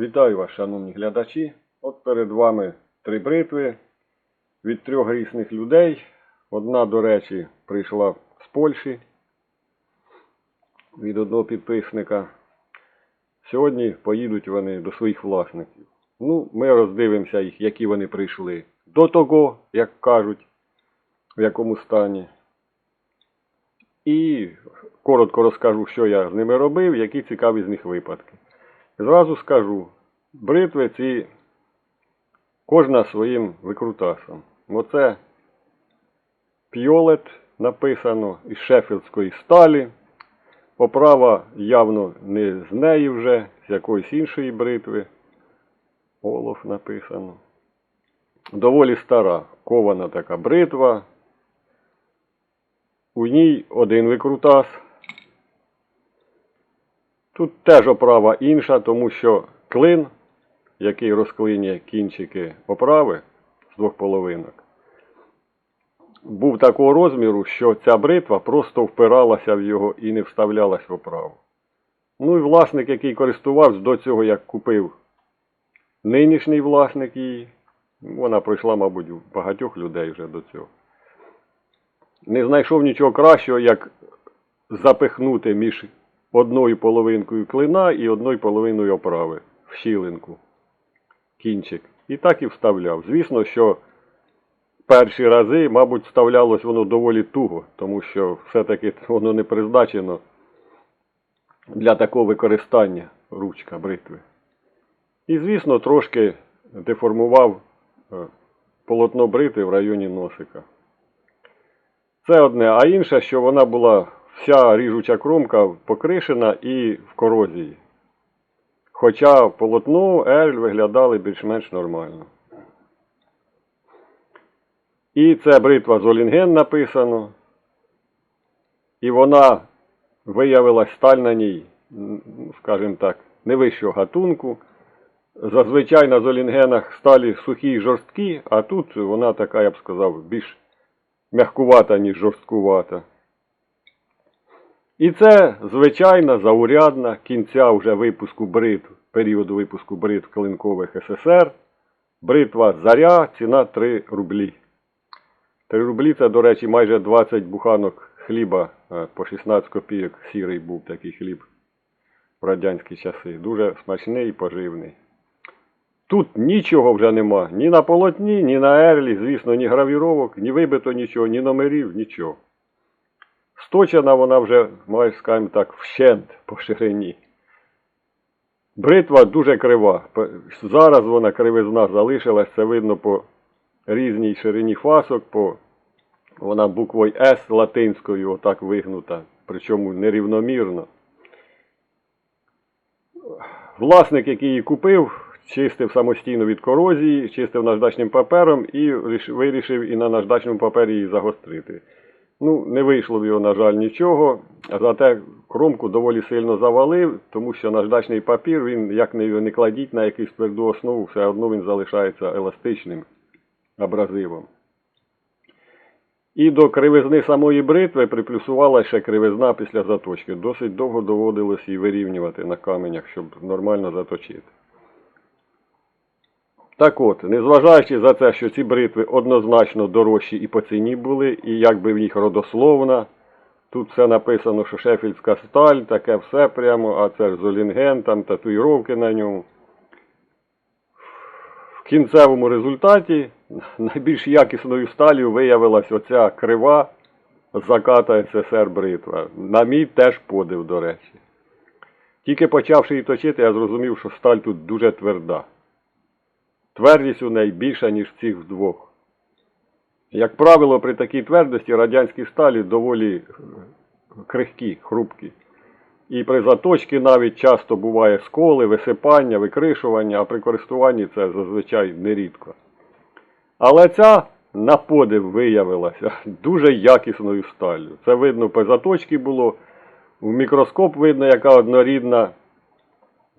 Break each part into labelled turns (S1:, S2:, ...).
S1: Вітаю вас, шановні глядачі. От перед вами три бритви від трьох різних людей. Одна, до речі, прийшла з Польщі від одного підписника. Сьогодні поїдуть вони до своїх власників. Ну, ми роздивимося їх, які вони прийшли до того, як кажуть, в якому стані. І коротко розкажу, що я з ними робив, які цікаві з них випадки. Зразу скажу, бритви ці кожна своїм викрутасом. Оце піолет написано із шефілдської сталі. Оправа явно не з неї вже, з якоїсь іншої бритви. Олов написано. Доволі стара кована така бритва. У ній один викрутас. Тут теж оправа інша, тому що клин, який розклинює кінчики оправи з двох половинок, був такого розміру, що ця бритва просто впиралася в його і не вставлялась в оправу. Ну і власник, який користувався до цього, як купив нинішній власник її, вона пройшла, мабуть, у багатьох людей вже до цього. Не знайшов нічого кращого, як запихнути між одною половинкою клина і одною половиною оправи в щілинку. Кінчик. І так і вставляв. Звісно, що перші рази, мабуть, вставлялось воно доволі туго, тому що все-таки воно не призначено для такого використання ручка бритви. І, звісно, трошки деформував е, полотно бритви в районі носика. Це одне, а інше, що вона була вся ріжуча кромка покришена і в корозії. Хоча полотно Ель виглядали більш-менш нормально. І це бритва Золінген написано. І вона виявилась сталь на ній, скажімо так, не вищого гатунку. Зазвичай на золінгенах сталі сухі й жорсткі, а тут вона така, я б сказав, більш м'якувата, ніж жорсткувата. І це звичайна заурядна кінця вже випуску бритв, періоду випуску бритв клинкових СССР. Бритва Заря, ціна 3 рублі. 3 рублі це, до речі, майже 20 буханок хліба е, по 16 копійок. Сірий був такий хліб в радянські часи. Дуже смачний і поживний. Тут нічого вже нема. Ні на полотні, ні на ерлі, звісно, ні гравіровок, ні вибито нічого, ні номерів, нічого. Сточена вона вже, майже, скажімо так, вщент по ширині. Бритва дуже крива. Зараз вона кривизна залишилась, це видно по різній ширині фасок, по вона буквою С латинською отак вигнута, причому нерівномірно. Власник, який її купив, чистив самостійно від корозії, чистив наждачним папером і вирішив і на наждачному папері її загострити. Ну, не вийшло в його, на жаль, нічого. Зате кромку доволі сильно завалив, тому що наждачний папір, він як не, не кладіть на якусь тверду основу, все одно він залишається еластичним абразивом. І до кривизни самої бритви приплюсувала ще кривизна після заточки. Досить довго доводилось її вирівнювати на каменях, щоб нормально заточити. Так от, незважаючи за те, що ці бритви однозначно дорожчі і по ціні були, і якби в них родословна, тут все написано, що шефільська сталь, таке все прямо, а це ж Золінген, там татуїровки на ньому. В кінцевому результаті найбільш якісною сталью виявилась оця крива заката СССР бритва. На мій теж подив, до речі. Тільки почавши її точити, я зрозумів, що сталь тут дуже тверда. Твердість у неї більша, ніж цих вдвох. Як правило, при такій твердості радянські сталі доволі крихкі, хрупкі. І при заточці навіть часто буває сколи, висипання, викришування, а при користуванні це зазвичай нерідко. Але ця на подив виявилася дуже якісною сталлю. Це видно по заточці було. В мікроскоп видно, яка однорідна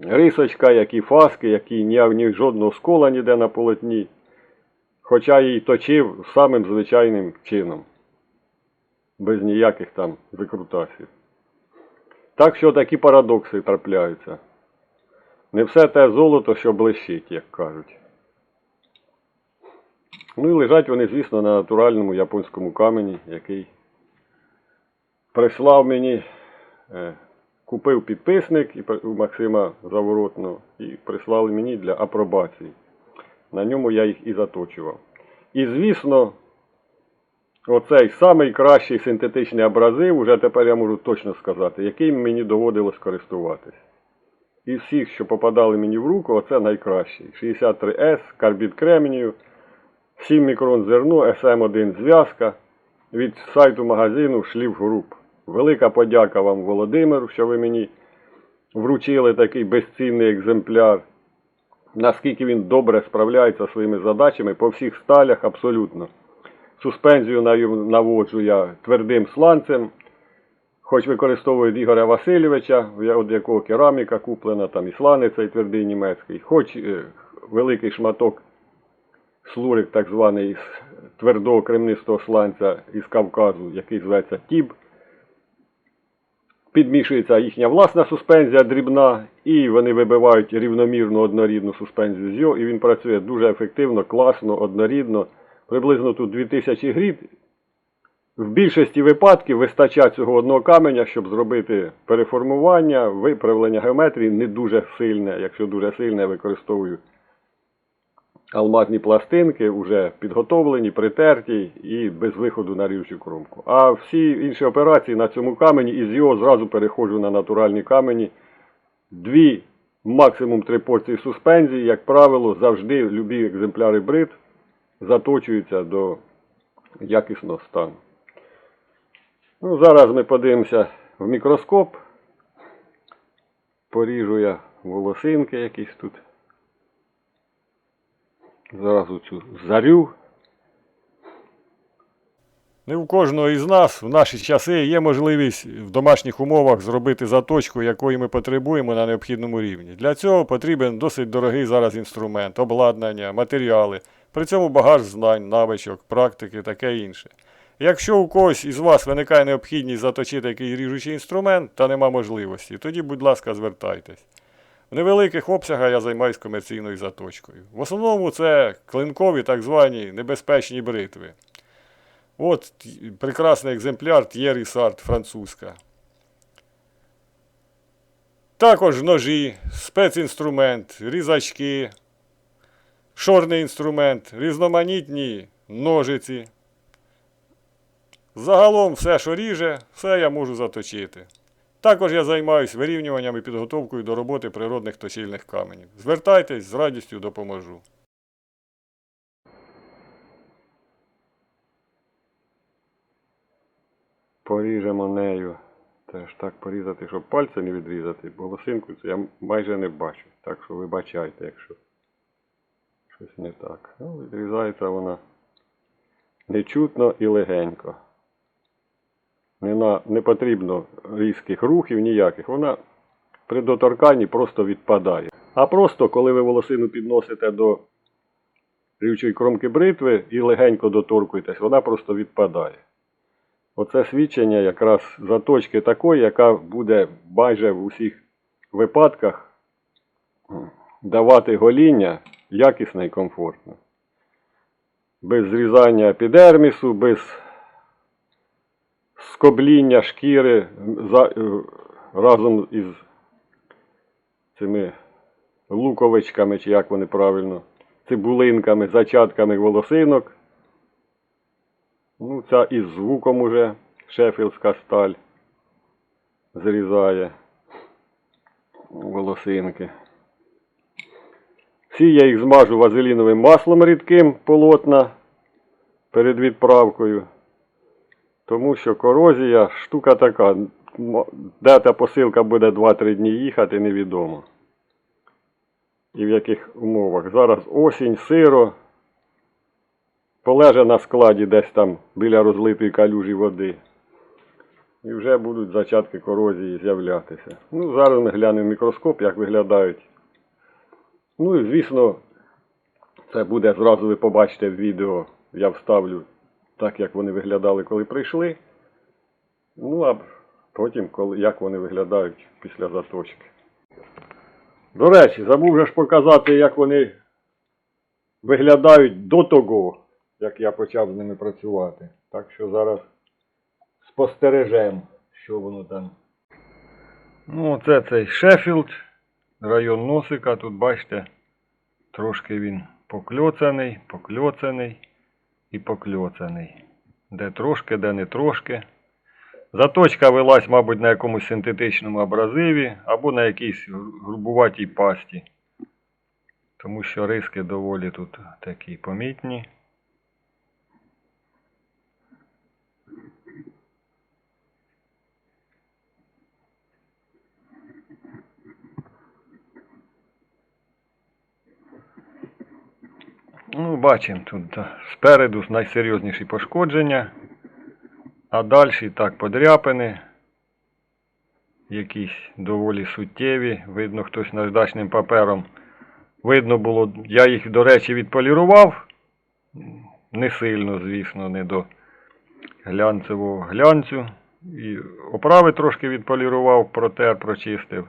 S1: рисочка, які фаски, які ні, ні жодного скола ніде на полотні. Хоча її точив самим звичайним чином. Без ніяких там викрутасів. Так що такі парадокси трапляються. Не все те золото, що блищить, як кажуть. Ну і лежать вони, звісно, на натуральному японському камені, який прислав мені, е, купив підписник у Максима Заворотного і прислали мені для апробації. На ньому я їх і заточував. І звісно, оцей самий кращий синтетичний абразив, уже тепер я можу точно сказати, яким мені доводилось користуватись. Із всіх, що попадали мені в руку, оце найкращий. 63S, карбід кремнію, 7 мікрон зерно, SM1 зв'язка від сайту магазину Шліф Груп. Велика подяка вам, Володимиру, що ви мені вручили такий безцінний екземпляр. Наскільки він добре справляється своїми задачами по всіх сталях абсолютно. Суспензію наводжу я твердим сланцем, хоч використовують Ігоря Васильовича, от якого кераміка куплена, там і сланець цей твердий німецький, хоч е, великий шматок слурик, так званий із твердого кремнистого сланця із Кавказу, який зветься Тіб. Підмішується їхня власна суспензія дрібна, і вони вибивають рівномірну однорідну суспензію з його, і він працює дуже ефективно, класно, однорідно. Приблизно тут 2000 грід. В більшості випадків вистачає цього одного каменя, щоб зробити переформування, виправлення геометрії не дуже сильне. Якщо дуже сильне, я використовую алмазні пластинки, вже підготовлені, притерті і без виходу на ріжучу кромку. А всі інші операції на цьому камені із його зразу переходжу на натуральні камені. Дві, максимум три порції суспензії, як правило, завжди любі екземпляри брит заточуються до якісного стану. Ну, зараз ми подивимося в мікроскоп. Поріжу я волосинки якісь тут. Зразу цю зарю. Не у кожного із нас в наші часи є можливість в домашніх умовах зробити заточку, якої ми потребуємо на необхідному рівні. Для цього потрібен досить дорогий зараз інструмент, обладнання, матеріали, при цьому багаж знань, навичок, практики, таке інше. Якщо у когось із вас виникає необхідність заточити якийсь ріжучий інструмент та нема можливості, тоді, будь ласка, звертайтесь. В невеликих обсягах я займаюся комерційною заточкою. В основному це клинкові так звані небезпечні бритви. От прекрасний екземпляр Thierry Сарт французька. Також ножі, спецінструмент, різачки, шорний інструмент, різноманітні ножиці. Загалом все, що ріже, все я можу заточити. Також я займаюся вирівнюванням і підготовкою до роботи природних точильних каменів. Звертайтесь, з радістю допоможу. Поріжемо нею. Теж так порізати, щоб пальцем не відрізати, бо лосинку я майже не бачу. Так що вибачайте, якщо щось не так. Ну, відрізається вона нечутно і легенько. Не, потрібно різких рухів ніяких. Вона при доторканні просто відпадає. А просто, коли ви волосину підносите до рівчої кромки бритви і легенько доторкуєтесь, вона просто відпадає. Оце свідчення якраз заточки такої, яка буде майже в усіх випадках давати гоління якісне і комфортне. Без зрізання епідермісу, без скобління шкіри е, разом із цими луковичками, чи як вони правильно, цибулинками, зачатками волосинок. Ну, ця із звуком уже шефілдська сталь зрізає волосинки. Всі я їх змажу вазеліновим маслом рідким полотна перед відправкою. Тому що корозія штука така. Де та посилка буде 2-3 дні їхати, невідомо. І в яких умовах. Зараз осінь, сиро. Полеже на складі десь там біля розлитої калюжі води. І вже будуть зачатки корозії з'являтися. Ну, зараз ми глянемо мікроскоп, як виглядають. Ну і звісно, це буде зразу ви побачите в відео. Я вставлю так, як вони виглядали, коли прийшли. Ну, а потім, коли, як вони виглядають після заточки. До речі, забув же ж показати, як вони виглядають до того, як я почав з ними працювати. Так що зараз спостережемо, що воно там. Ну, оце цей Шеффілд, район носика. Тут бачите, трошки він покльоцаний, покльоцаний і покльоцаний. Де трошки, де не трошки. Заточка велась, мабуть, на якомусь синтетичному абразиві або на якійсь грубуватій пасті. Тому що риски доволі тут такі помітні. Ну, бачимо тут спереду найсерйозніші пошкодження, а далі так подряпини. Якісь доволі суттєві. Видно, хтось наждачним папером. Видно було, я їх, до речі, відполірував. Не сильно, звісно, не до глянцевого глянцю. І оправи трошки відполірував, протер, прочистив.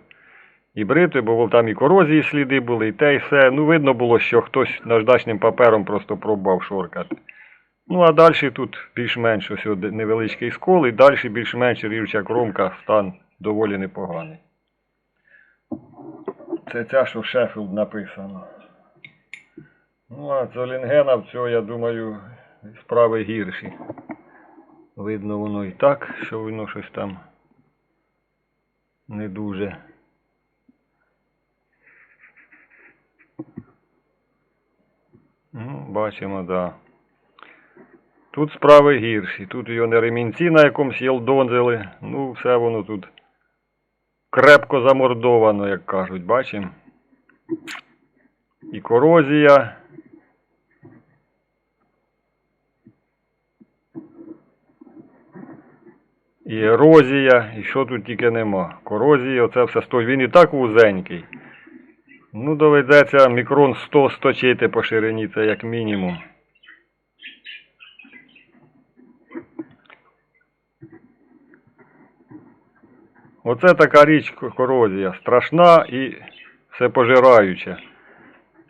S1: І брити, бо там і корозії сліди були, і те, і все. Ну, видно було, що хтось наждачним папером просто пробував шоркати. Ну, а далі тут більш-менш ось невеличкий скол, і далі більш-менш рівча кромка, стан доволі непоганий. Це ця, що в Шеффілд написано. Ну, а з Олінгена в цього, я думаю, справи гірші. Видно воно і так, що воно щось там не дуже. Ну, бачимо, да. Тут справи гірші. Тут його не ремінці на якомусь єлдонзили. Ну, все воно тут крепко замордовано, як кажуть, бачимо. І корозія. І ерозія, і що тут тільки нема. Корозія, оце все стоїть. Він і так вузенький. Ну, доведеться мікрон 100 сточити по ширині, це як мінімум. Оце така річ корозія. Страшна і всепожираюча.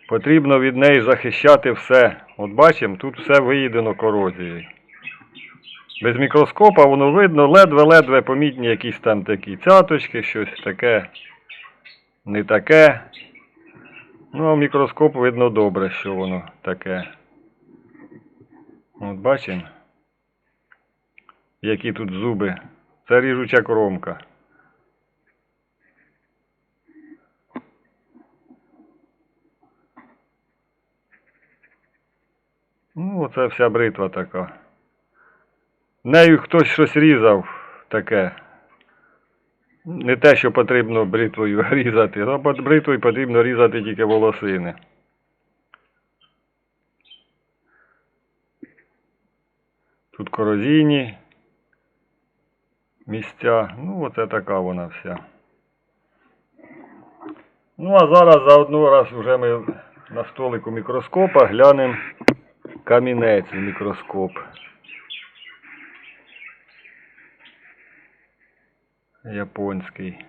S1: Потрібно від неї захищати все. От бачимо, тут все виїдено корозією. Без мікроскопа воно видно ледве-ледве помітні якісь там такі цяточки, щось таке, не таке. Ну, а в мікроскоп видно добре, що воно таке. От бачимо, які тут зуби. Це ріжуча кромка. Ну, оце вся бритва така. Нею хтось щось різав таке. Не те, що потрібно бритвою різати, а бритвою потрібно різати тільки волосини. Тут корозійні місця. Ну, оце така вона вся. Ну, а зараз заодно раз вже ми на столику мікроскопа глянемо камінець в мікроскоп. Японський.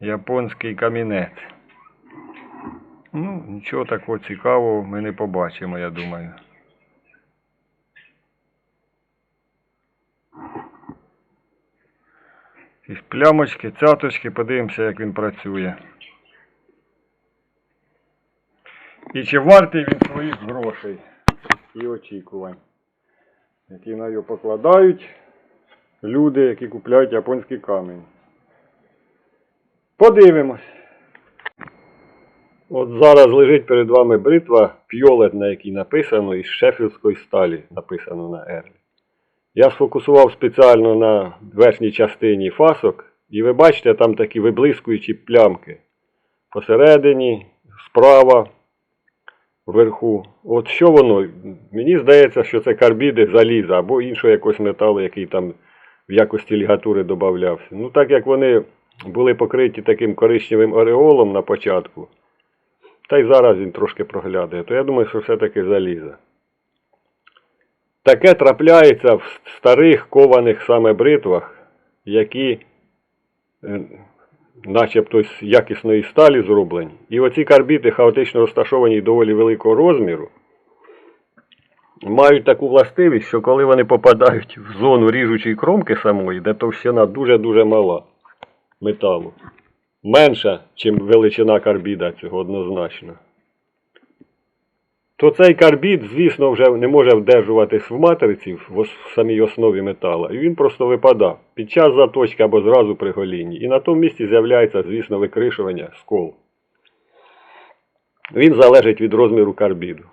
S1: Японський камінець. Ну, нічого такого цікавого ми не побачимо, я думаю. Якісь плямочки, цяточки, подивимося, як він працює. І чи вартий він своїх грошей і очікувань, які на його покладають люди, які купляють японський камінь. Подивимось. От зараз лежить перед вами бритва пьолет, на якій написано, із шеффілдської сталі написано на ерлі. Я сфокусував спеціально на верхній частині фасок, і ви бачите там такі виблискуючі плямки. Посередині, справа, вверху. От що воно? Мені здається, що це карбіди заліза або іншого якогось металу, який там в якості лігатури додавався. Ну, так як вони були покриті таким коричневим ореолом на початку, та й зараз він трошки проглядає, то я думаю, що все-таки заліза. Таке трапляється в старих кованих саме бритвах, які е, начебто з якісної сталі зроблені. І оці карбіти, хаотично розташовані доволі великого розміру, мають таку властивість, що коли вони попадають в зону ріжучої кромки самої, де товщина дуже-дуже мала металу, менша, ніж величина карбіда цього однозначно, то цей карбід, звісно, вже не може вдержуватись в матриці в самій основі метала, і він просто випадав під час заточки або зразу при голінні. І на тому місці з'являється, звісно, викришування скол. Він залежить від розміру карбіду.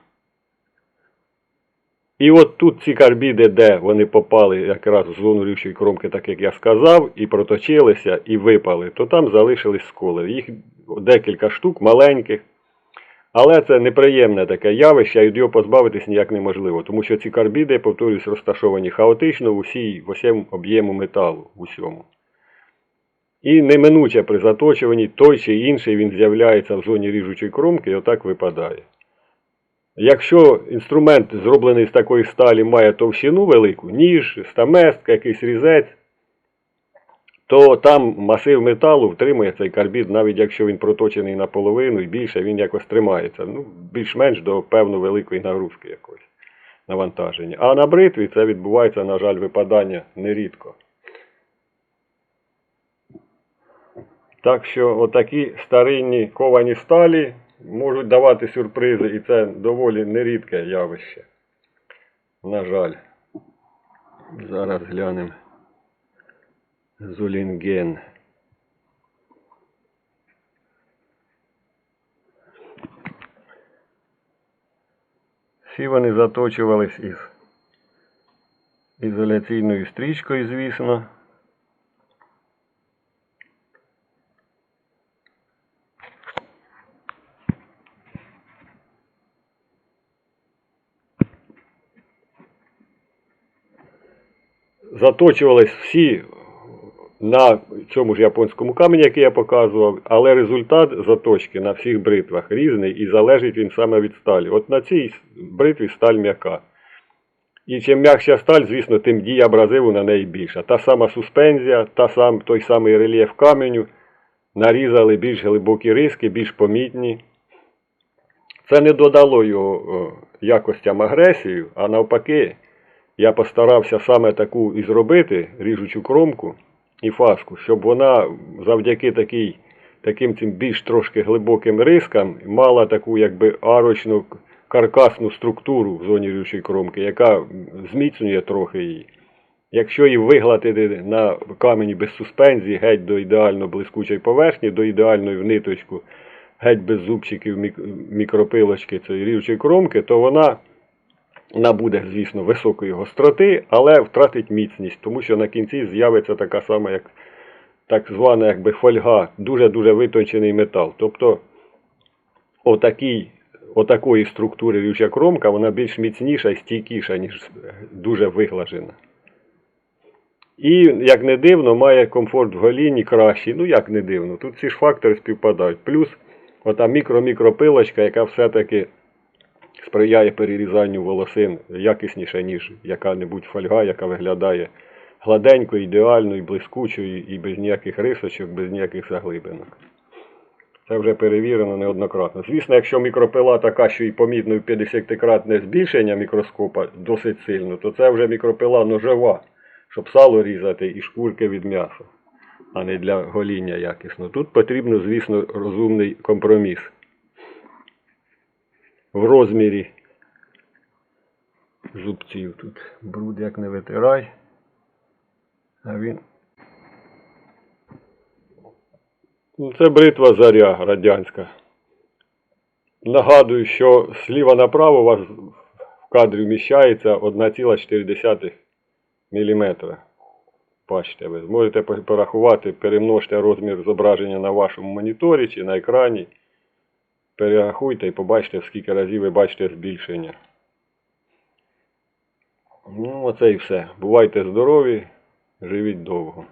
S1: І от тут ці карбіди, де вони попали якраз в зону рівчої кромки, так як я сказав, і проточилися, і випали, то там залишились сколи. Їх декілька штук маленьких. Але це неприємне таке явище, і від його позбавитись ніяк неможливо, тому що ці карбіди, повторюсь, розташовані хаотично в усій, в усьому об'єму металу, в усьому. І неминуче при заточуванні той чи інший він з'являється в зоні ріжучої кромки і отак випадає. Якщо інструмент, зроблений з такої сталі, має товщину велику, ніж, стаместка, якийсь різець, то там масив металу втримує цей карбід, навіть якщо він проточений наполовину і більше, він якось тримається. Ну, більш-менш до певно великої нагрузки якоїсь навантаження. А на бритві це відбувається, на жаль, випадання нерідко. Так що отакі старинні ковані сталі можуть давати сюрпризи, і це доволі нерідке явище. На жаль. Зараз глянемо. Зулінген. Всі вони заточувались із ізоляційною стрічкою, звісно. Заточувались всі на цьому ж японському камені, який я показував, але результат заточки на всіх бритвах різний і залежить він саме від сталі. От на цій бритві сталь м'яка. І чим м'якша сталь, звісно, тим дія абразиву на неї більша. Та сама суспензія, та сам, той самий рельєф каменю нарізали більш глибокі риски, більш помітні. Це не додало його якостям агресію, а навпаки, я постарався саме таку і зробити ріжучу кромку і фаску, щоб вона завдяки такій, таким цим більш трошки глибоким рискам мала таку якби арочну каркасну структуру в зоні ріжучої кромки, яка зміцнює трохи її. Якщо її вигладити на камені без суспензії, геть до ідеально блискучої поверхні, до ідеальної в ниточку, геть без зубчиків мікропилочки цієї ріжучої кромки, то вона набуде, звісно, високої гостроти, але втратить міцність, тому що на кінці з'явиться така сама, як так звана якби фольга, дуже-дуже витончений метал. Тобто отакий, отакої структури рюча кромка, вона більш міцніша і стійкіша, ніж дуже виглажена. І, як не дивно, має комфорт в голінні кращий. Ну, як не дивно, тут ці ж фактори співпадають. Плюс ота мікро-мікропилочка, яка все-таки сприяє перерізанню волосин якісніше, ніж яка-небудь фольга, яка виглядає гладенько, ідеально і блискучою, і без ніяких рисочок, без ніяких заглибинок. Це вже перевірено неоднократно. Звісно, якщо мікропила така, що і помітно 50-кратне збільшення мікроскопа досить сильно, то це вже мікропила ножова, щоб сало різати і шкурки від м'яса, а не для гоління якісно. Тут потрібно, звісно, розумний компроміс в розмірі зубців. Тут бруд як не витирай. А він. Ну, це бритва заря радянська. Нагадую, що зліва направо у вас в кадрі вміщається 1,4 мм. Бачите, ви зможете порахувати, перемножте розмір зображення на вашому моніторі чи на екрані. Перерахуйте і побачите, скільки разів ви бачите збільшення. Ну, оце і все. Бувайте здорові, живіть довго.